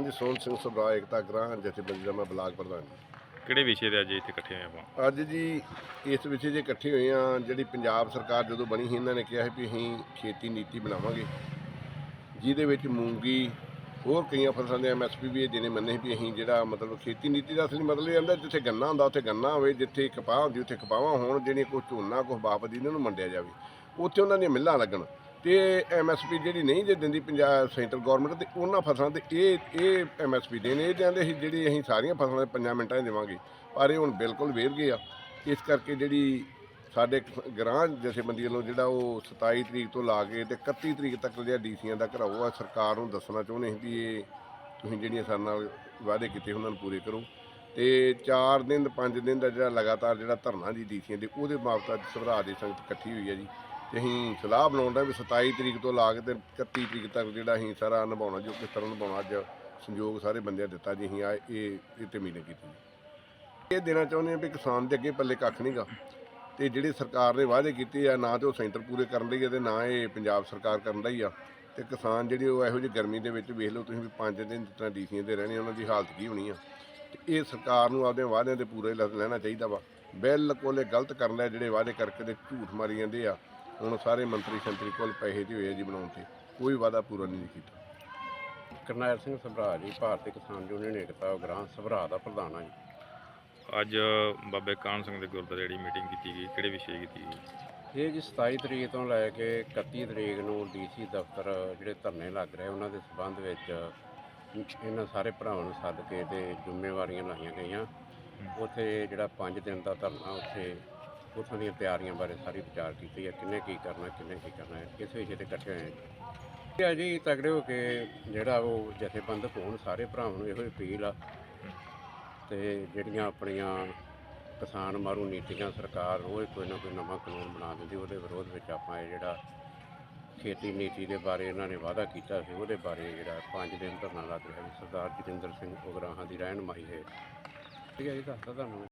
ਜੀ ਸੋਹਣ ਸਿੰਘ ਸਭਰਾ ਏਕਤਾ ਗ੍ਰਾਹ ਜਥੇਬੰਦੀ ਦਾ ਮੈਂ ਬਲਾਕ ਪ੍ਰਧਾਨ ਕਿਹੜੇ ਵਿਸ਼ੇ ਤੇ ਅੱਜ ਇੱਥੇ ਇਕੱਠੇ ਹੋਏ ਆਪਾਂ? ਅੱਜ ਜੀ ਇਸ ਵਿਸ਼ੇ 'ਚ ਇਕੱਠੇ ਹੋਏ ਆ ਜਿਹੜੀ ਪੰਜਾਬ ਸਰਕਾਰ ਜਦੋਂ ਬਣੀ ਸੀ ਇਹਨਾਂ ਨੇ ਕਿਹਾ ਸੀ ਵੀ ਅਸੀਂ ਖੇਤੀ ਨੀਤੀ ਬਣਾਵਾਂਗੇ ਜਿਹਦੇ ਵਿੱਚ ਮੂੰਗੀ ਹੋਰ ਕਈਆਂ ਫਸਲਾਂ ਦੇ ਐਮਐਸਪੀ ਵੀ ਦੇਣੇ ਮੰਨੇ ਸੀ ਵੀ ਅਸੀਂ ਜਿਹੜਾ ਮਤਲਬ ਖੇਤੀ ਨੀਤੀ ਦਾ ਅਸਲੀ ਮਤਲਬ ਇਹ ਹੁੰਦਾ ਜਿੱਥੇ ਗੰਨਾ ਹੁੰਦਾ ਉੱਥੇ ਗੰਨਾ ਹੋਵੇ ਜਿੱਥੇ ਕਪਾਹ ਹੁੰਦੀ ਉੱਥੇ ਕਪਾਹਾਂ ਹੋਣ ਜਿਹੜੀਆਂ ਕੋਈ ਝੋਨਾ ਕੋਈ ਬਾਪਦੀ ਇਹਨਾਂ ਨੂੰ ਮੰਡਿਆ ਜਾਵੇ। ਉੱਥੇ ਉਹਨਾਂ ਦੀਆਂ ਮਿੱਲਾਂ ਲੱਗਣ। ਤੇ ਐਮਐਸਪੀ ਜਿਹੜੀ ਨਹੀਂ ਜੇ ਦਿੰਦੀ ਪੰਜਾਬ ਸੈਂਟਰ ਗਵਰਨਮੈਂਟ ਤੇ ਉਹਨਾਂ ਫਸਲਾਂ ਤੇ ਇਹ ਇਹ ਐਮਐਸਪੀ ਦੇਣ ਇਹ ਕਹਿੰਦੇ ਸੀ ਜਿਹੜੀ ਅਸੀਂ ਸਾਰੀਆਂ ਫਸਲਾਂ ਦੇ ਪੰਜਾਂ ਮਿੰਟਾਂ 'ਚ ਦੇਵਾਂਗੇ। ਪਰ ਇਹ ਹੁਣ ਬਿਲਕੁਲ ਵੇਰ ਗਏ ਆ। ਇਸ ਕਰਕੇ ਜਿਹੜੀ ਸਾਡੇ ਗ੍ਰਾਂ ਜਥੇਬੰਦੀ ਵੱਲੋਂ ਜਿਹੜਾ ਉਹ 27 ਤਰੀਕ ਤੋਂ ਲਾ ਕੇ ਤੇ 31 ਤਰੀਕ ਤੱਕ ਜਿਹੜਾ ਡੀਸੀਆਂ ਦਾ ਘਰਾਓ ਆ, ਸਰਕਾਰ ਨੂੰ ਦੱਸਣਾ ਚਾਹੁੰਦੇ ਸੀ ਵੀ ਇਹ ਤੁਸੀਂ ਜਿਹੜੀਆਂ ਸਾਡੇ ਨਾਲ ਵਾਅਦੇ ਕੀਤੇ ਉਹਨਾਂ ਨੂੰ ਪੂਰੇ ਕਰੋ। ਤੇ 4 ਦਿਨ 5 ਦਿਨ ਦਾ ਜਿਹੜਾ ਲਗਾਤਾਰ ਜਿਹੜਾ ਧਰਨਾ ਜੀ ਡੀਸੀਆਂ ਦੇ, ਉਹਦੇ ਬਾਬਤ ਅੱਜ ਸਭਰਾ ਦੀ ਸੰਗਤ ਇਕੱਠੀ ਹੋਈ ਹੈ ਜੀ। ਤੇ ਅਸੀਂ ਸਲਾਹ ਬਣਾਉਂਦਾ ਵੀ 27 ਤਰੀਕ ਤੋਂ ਲਾ ਕੇ ਤੇ 31 ਤਰੀਕ ਤੱਕ ਜਿਹੜਾ ਅਸੀਂ ਸਾਰਾ ਨਿਭਾਉਣਾ, ਜੋ ਕਿਸ ਤਰ੍ਹਾਂ ਨਿਭਾਉਣਾ, ਅੱਜ ਸੰਯੋਗ ਸਾਰੇ ਬੰਦਿਆਂ ਦਿੱਤਾ ਜੀ, ਅਸੀਂ ਆਏ, ਇਹ ਇਹ ਤੇ ਮੀਟਿੰਗ ਕੀਤੀ ਜੀ। ਇਹ ਦੇਣਾ ਚਾਹੁੰਦੇ ਹਾਂ ਵੀ ਕਿਸਾਨ ਦੇ ਅੱਗੇ ਪੱਲੇ ਕੱਖ ਨਹੀਂਗਾ ਤੇ ਜਿਹੜੇ ਸਰਕਾਰ ਨੇ ਵਾਅਦੇ ਕੀਤੇ ਆ, ਨਾ ਤੇ ਉਹ ਸੈਂਟਰ ਪੂਰੇ ਕਰਨ ਲਈ ਆ ਤੇ ਨਾ ਇਹ ਪੰਜਾਬ ਸਰਕਾਰ ਕਰਨ ਲਈ ਆ। ਤੇ ਕਿਸਾਨ ਜਿਹੜੇ ਉਹ ਇਹੋ ਜਿਹੀ ਗਰਮੀ ਦੇ ਵਿੱਚ ਵੇਖ ਲਓ, ਤੁਸੀਂ ਵੀ 5 ਦਿਨ ਜਿਸ ਤਰ੍ਹਾਂ ਡੀਸੀਆਂ ਦੇ ਰਹਿਣੇ, ਉਹਨਾਂ ਦੀ ਹਾਲਤ ਕੀ ਹੋਣੀ ਆ। ਤੇ ਇਹ ਸਰਕਾਰ ਨੂੰ ਆਪਦੇ ਵਾਅਦਿਆਂ ਤੇ ਪੂਰੇ ਲੈਣਾ ਚਾਹੀਦਾ ਵਾ। ਬਿਲਕੁਲ ਇਹ ਗਲਤ ਕਰਨ ਲਿਆ ਜਿਹੜੇ ਵਾਅਦੇ ਕਰਕੇ ਤੇ ਝੂਠ ਮਾਰੀ ਜਾਂਦੇ ਆ। ਹੁਣ ਸਾਰੇ ਮੰਤਰੀ ਸੰਤਰੀ ਕੋਲ ਪੈਸੇ ਦੇ ਹੋਏ ਜੀ ਬਣਾਉਣ ਤੇ। ਕੋਈ ਵਾਅਦਾ ਪੂਰਾ ਨਹੀਂ ਕੀਤਾ। ਕਰਨੈਲ ਸਿੰਘ ਸਭਰਾ ਜੀ ਭਾਰਤੀ ਕਿਸਾਨ ਯੂਨੀਅਨ ਏਕਤਾ ਗ੍ਰਾਂਟ ਸਭਰਾ ਦਾ ਪ੍ਰਧਾਨ ਆ ਜੀ। ਅੱਜ ਬਾਬੇ ਕਾਨ ਸਿੰਘ ਦੇ ਗੁਰਦੁਆਰੇ ਜਿਹੜੀ ਮੀਟਿੰਗ ਕੀਤੀ ਗਈ ਕਿਹੜੇ ਵਿਸ਼ੇ ਕੀਤੀ ਗਈ? ਇਹ ਜੀ 27 ਤਰੀਕ ਤੋਂ ਲੈ ਕੇ 31 ਤਰੀਕ ਨੂੰ ਡੀਸੀ ਦਫ਼ਤਰ ਜਿਹੜੇ ਧਰਨੇ ਲੱਗ ਰਹੇ ਉਹਨਾਂ ਦੇ ਸਬੰਧ ਵਿੱਚ ਇਹਨਾਂ ਸਾਰੇ ਭਰਾਵਾਂ ਨੂੰ ਸੱਦ ਕੇ ਤੇ ਜ਼ਿੰਮੇਵਾਰੀਆਂ ਲਾਈਆਂ ਗਈਆਂ। ਉੱਥੇ ਜਿਹੜਾ 5 ਦਿਨ ਦਾ ਧਰਨਾ ਉੱਥੇ ਉੱਥੋਂ ਦੀਆਂ ਤਿਆਰੀਆਂ ਬਾਰੇ ਸਾਰੀ ਵਿਚਾਰ ਕੀਤੀ ਹੈ, ਕਿੰਨੇ ਕੀ ਕਰਨਾ, ਕਿੰਨੇ ਕੀ ਕਰਨਾ ਹੈ ਇਸ ਵਿਸ਼ੇ ਤੇ ਇਕੱਠੇ ਹੋਏ ਹਾਂ ਜੀ। ਇਹ ਆ ਜੀ, ਤਗੜੇ ਹੋ ਕੇ ਜਿਹੜਾ ਉਹ ਜਥੇਬੰਦਕ ਹੋਣ, ਸਾਰੇ ਭਰਾਵਾਂ ਨੂੰ ਇਹੋ ਹੀ ਅਪੀਲ ਆ ਤੇ ਜਿਹੜੀਆਂ ਆਪਣੀਆਂ ਕਿਸਾਨ ਮਾਰੂ ਨੀਤੀਆਂ ਸਰਕਾਰ ਰੋਜ਼ ਕੋਈ ਨਾ ਕੋਈ ਨਵਾਂ ਕਾਨੂੰਨ ਬਣਾ ਦਿੰਦੀ, ਉਹਦੇ ਵਿਰੋਧ ਵਿੱਚ ਆਪਾਂ ਇਹ ਜਿਹੜਾ ਖੇਤੀ ਨੀਤੀ ਦੇ ਬਾਰੇ ਇਹਨਾਂ ਨੇ ਵਾਅਦਾ ਕੀਤਾ ਸੀ, ਉਹਦੇ ਬਾਰੇ ਜਿਹੜਾ 5 ਦਿਨ ਧਰਨਾ ਲੱਗ ਰਿਹਾ ਜੀ ਸਰਦਾਰ ਜਤਿੰਦਰ ਸਿੰਘ ਉਗਰਾਹਾਂ ਦੀ ਰਹਿਨਮਾਈ ਹੈ ਠੀਕ ਹੈ ਜੀ ਦੱਸਦਾ ਤੁਹਾਨੂੰ